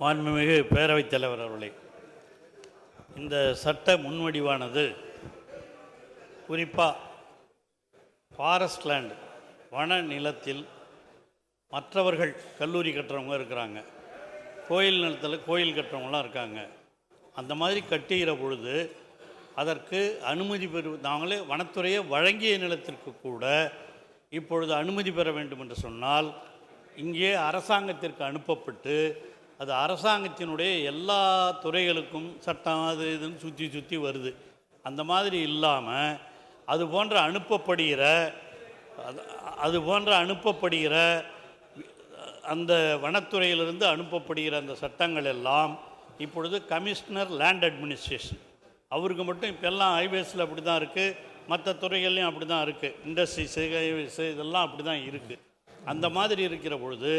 மாண்புமிகு பேரவைத் தலைவர் அவர்களே இந்த சட்ட முன்வடிவானது குறிப்பாக ஃபாரஸ்ட் லேண்ட் வன நிலத்தில் மற்றவர்கள் கல்லூரி கட்டுறவங்க இருக்கிறாங்க. கோயில் நிலத்தில் கோயில் கட்டுறவங்களாம் இருக்காங்க. அந்த மாதிரி கட்டுகிற பொழுது அதற்கு அனுமதி பெறு நாங்களே வனத்துறையை வழங்கிய நிலத்திற்கு கூட இப்பொழுது அனுமதி பெற வேண்டும் என்று சொன்னால் இங்கே அரசாங்கத்திற்கு அனுப்பப்பட்டு அது அரசாங்கத்தினுடைய எல்லா துறைகளுக்கும் சட்டம் அது இதுன்னு சுற்றி சுற்றி வருது. அந்த மாதிரி இல்லாமல் அது போன்ற அனுப்பப்படுகிற அது அது போன்ற அனுப்பப்படுகிற அந்த வனத்துறையிலிருந்து அனுப்பப்படுகிற அந்த சட்டங்கள் எல்லாம் இப்பொழுது கமிஷனர் லேண்ட் அட்மினிஸ்ட்ரேஷன். அவருக்கு மட்டும் இப்போ எல்லாம் ஹைவேஸில் அப்படி தான் இருக்குது மற்ற துறைகள்லையும் அப்படி தான் இருக்குது இண்டஸ்ட்ரீஸு ஹைவேஸு இதெல்லாம் அப்படி தான் இருக்குது அந்த மாதிரி இருக்கிற பொழுது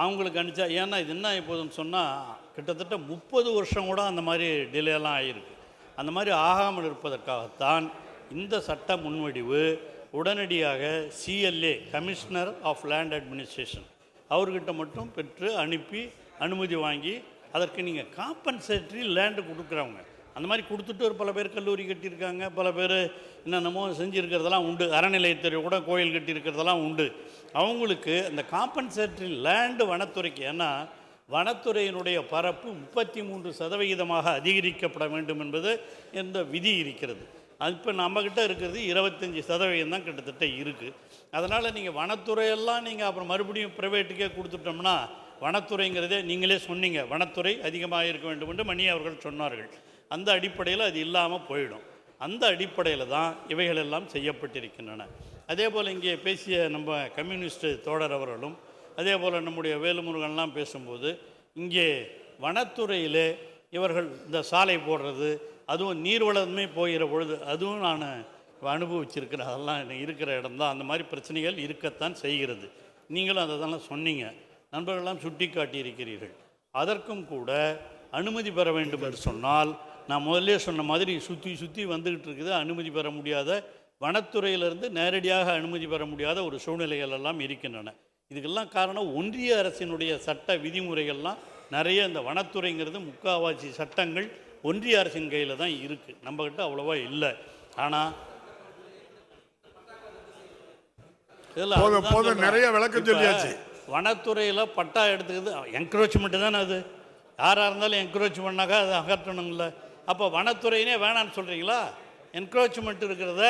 அவங்களுக்கு அனுப்பிச்சா ஏன்னா இது என்ன இப்போதுன்னு சொன்னால் கிட்டத்தட்ட முப்பது வருஷம் கூட அந்த மாதிரி டிலேலாம் ஆகிருக்கு அந்த மாதிரி ஆகாமல் இருப்பதற்காகத்தான் இந்த சட்ட முன்வடிவு உடனடியாக CLA commissioner of land administration அவர்கிட்ட மட்டும் பெற்று அனுப்பி அனுமதி வாங்கி அதற்கு நீங்கள் காம்பன்சேட்டரி லேண்டு கொடுக்குறவங்க. அந்த மாதிரி கொடுத்துட்டு ஒரு பல பேர் கல்லூரி கட்டியிருக்காங்க பல பேர் என்னென்னமோ செஞ்சுருக்கிறதெல்லாம் உண்டு. அறநிலையத்துறை கூட கோயில் கட்டியிருக்கிறதெல்லாம் உண்டு. அவங்களுக்கு அந்த காம்பன்சேட்டரி லேண்டு வனத்துறைக்கு ஏன்னா வனத்துறையினுடைய பரப்பு முப்பத்தி மூன்று சதவிகிதமாக அதிகரிக்கப்பட வேண்டும் என்பது இந்த விதி இருக்கிறது. அது இப்போ நம்மக்கிட்ட இருக்கிறது இருபத்தஞ்சி சதவீதம் தான் கிட்டத்தட்ட இருக்குது அதனால் நீங்கள் வனத்துறையெல்லாம் நீங்கள் அப்புறம் மறுபடியும் ப்ரைவேட்டுக்கே கொடுத்துட்டோம்னா வனத்துறைங்கிறதே நீங்களே சொன்னீங்க வனத்துறை அதிகமாக இருக்க வேண்டும் என்று மணி அவர்கள் சொன்னார்கள். அந்த அடிப்படையில் அது இல்லாமல் போயிடும். அந்த அடிப்படையில் தான் இவைகளெல்லாம் செய்யப்பட்டிருக்கின்றன. அதே போல் இங்கே பேசிய நம்ம கம்யூனிஸ்ட் தோழர் அவர்களும் அதே போல் நம்முடைய வேலுமுருகன்லாம் பேசும்போது இங்கே வனத்துறையிலே இவர்கள் இந்த சாலை போடுறது அதுவும் நீர்வளமே போகிற பொழுது அதுவும் நான் அனுபவிச்சிருக்கிறேன். அதெல்லாம் இருக்கிற இடம் தான் அந்த மாதிரி பிரச்சனைகள் இருக்கத்தான் செய்கிறது. நீங்களும் அதை தானே சொன்னீங்க. நண்பர்கள்லாம் சுட்டி காட்டியிருக்கிறீர்கள் அதற்கும் கூட அனுமதி பெற வேண்டும் என்று சொன்னால் நான் முதல்ல சொன்ன மாதிரி சுற்றி சுற்றி வந்துக்கிட்டு இருக்குது. அனுமதி பெற முடியாத வனத்துறையிலிருந்து நேரடியாக அனுமதி பெற முடியாத ஒரு சூழ்நிலைகள் எல்லாம் இருக்கின்றன. இதுக்கெல்லாம் காரணம் ஒன்றிய அரசினுடைய சட்ட விதிமுறைகள்லாம் நிறைய இந்த வனத்துறைங்கிறது முக்காவாசி சட்டங்கள் ஒன்றிய அரசின் கையில் தான் இருக்குது நம்மக்கிட்ட அவ்வளோவா இல்லை. ஆனால் இதில். நிறைய விளக்கம் சொல்லியாச்சு. வனத்துறையில் பட்டா எடுத்துக்கிறது என்க்ரோச்மெண்ட் தானே அது? யாராக இருந்தாலும் என்க்ரோச் பண்ணாக்கா அதை அகற்றணுங்கள அப்போ வனத்துறையினே வேணான்னு சொல்கிறீங்களா என்க்ரோச்மெண்ட் இருக்கிறத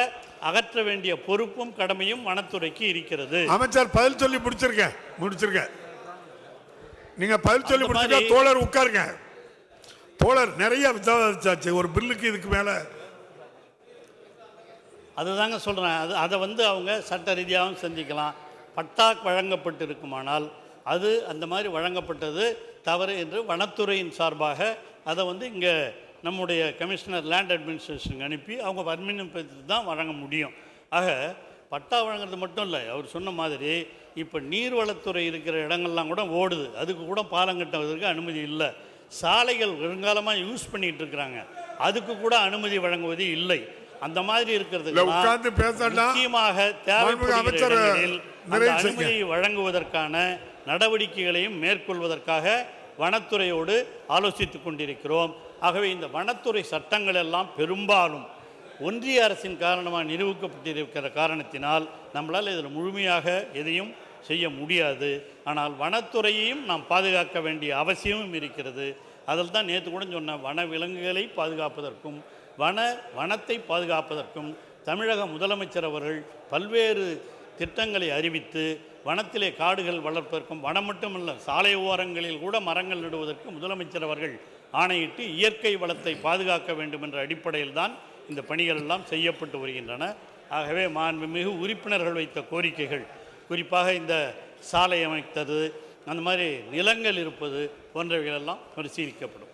அகற்ற வேண்டிய பொறுப்பும் கடமையும் வனத்துறைக்கு இருக்கிறது. அமைச்சர் பதில் சொல்லி முடிச்சிருக்க முடிச்சிருக்க நீங்க பதில் சொல்லி முடிச்சிருக்க தோழர் உட்காருங்க. தோழர் நிறைய விவாதிச்சாச்சு ஒரு பில்லுக்கு இதுக்கு மேல. அதுதாங்க சொல்கிறேன் அது அதை வந்து அவங்க சட்ட ரீதியாகவும் செஞ்சுக்கலாம். பட்டா வழங்கப்பட்டு இருக்குமானால் அது அந்த மாதிரி வழங்கப்பட்டது தவறு என்று வனத்துறையின் சார்பாக அதை வந்து இங்கே நம்முடைய கமிஷனர் லேண்ட் அட்மினிஸ்ட்ரேஷனுக்கு அனுப்பி அவங்க பர்மிஷன் தான் வழங்க முடியும். ஆக பட்டா வழங்குறது மட்டும் இல்லை. அவர் சொன்ன மாதிரி இப்போ நீர்வளத்துறை இருக்கிற இடங்கள்லாம் கூட ஓடுது. அதுக்கு கூட பாலம் கட்டுவதற்கு அனுமதி இல்லை. சாலைகள் வருங்காலமாக யூஸ் பண்ணிட்டு இருக்கிறாங்க. அதுக்கு கூட அனுமதி வழங்குவது இல்லை. அந்த மாதிரி இருக்கிறது உட்கார்ந்து. முக்கியமாக மாண்புமிகு தேவைப்படுகிற. அனுமதியை வழங்குவதற்கான நடவடிக்கைகளையும் மேற்கொள்வதற்காக வனத்துறையோடு ஆலோசித்துக் கொண்டிருக்கிறோம். ஆகவே இந்த வனத்துறை சட்டங்கள் எல்லாம் பெரும்பாலும் ஒன்றிய அரசின் காரணமாக நிரூபிக்கப்பட்டிருக்கிற காரணத்தினால் நம்மளால் இதில் முழுமையாக எதையும் செய்ய முடியாது. ஆனால் வனத்துறையையும் நாம் பாதுகாக்க வேண்டிய அவசியமும் இருக்கிறது. அதில் தான் நேற்று கூட சொன்ன வன விலங்குகளை பாதுகாப்பதற்கும் வன வனத்தை பாதுகாப்பதற்கும் தமிழக முதலமைச்சர் அவர்கள் பல்வேறு திட்டங்களை அறிவித்து வனத்திலே காடுகள் வளர்ப்பதற்கும் வனம் மட்டுமல்ல சாலை ஓரங்களில் கூட மரங்கள் நடுவதற்கு முதலமைச்சர் அவர்கள் ஆணையிட்டு இயற்கை வளத்தை பாதுகாக்க வேண்டும் என்ற அடிப்படையில் தான் இந்த பணிகள் எல்லாம் செய்யப்பட்டு வருகின்றன. ஆகவே மாண்புமிகு உறுப்பினர்கள் வைத்த கோரிக்கைகள் குறிப்பாக இந்த சாலை அமைத்தது அந்த மாதிரி நிலங்கள் இருப்பது போன்றவைகளெல்லாம் பரிசீலிக்கப்படும்.